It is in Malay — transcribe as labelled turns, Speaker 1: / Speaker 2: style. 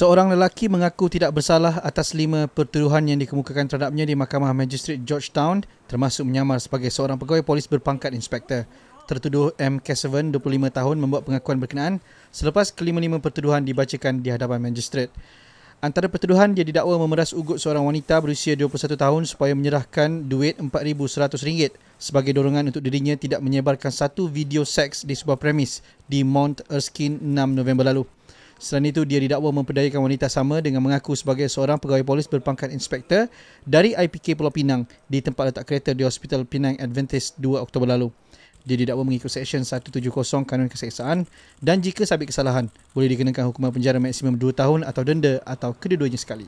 Speaker 1: Seorang lelaki mengaku tidak bersalah atas lima pertuduhan yang dikemukakan terhadapnya di Mahkamah Magistrate Georgetown termasuk menyamar sebagai seorang pegawai polis berpangkat inspektor. Tertuduh M. Kesavan, 25 tahun, membuat pengakuan berkenaan selepas kelima-lima pertuduhan dibacakan di hadapan magistrate. Antara pertuduhan, dia didakwa memeras ugut seorang wanita berusia 21 tahun supaya menyerahkan duit RM4,100 sebagai dorongan untuk dirinya tidak menyebarkan satu video seks di sebuah premis di Mount Erskine 6 November lalu. Selain itu, dia didakwa memperdayakan wanita sama dengan mengaku sebagai seorang pegawai polis berpangkat inspektor dari IPK Pulau Pinang di tempat letak kereta di Hospital Pinang Adventist 2 Oktober lalu. Dia didakwa mengikut Seksyen 170 Kanun Keseksaan dan jika sabit kesalahan, boleh dikenakan hukuman penjara maksimum 2 tahun atau denda atau kedua-duanya sekali.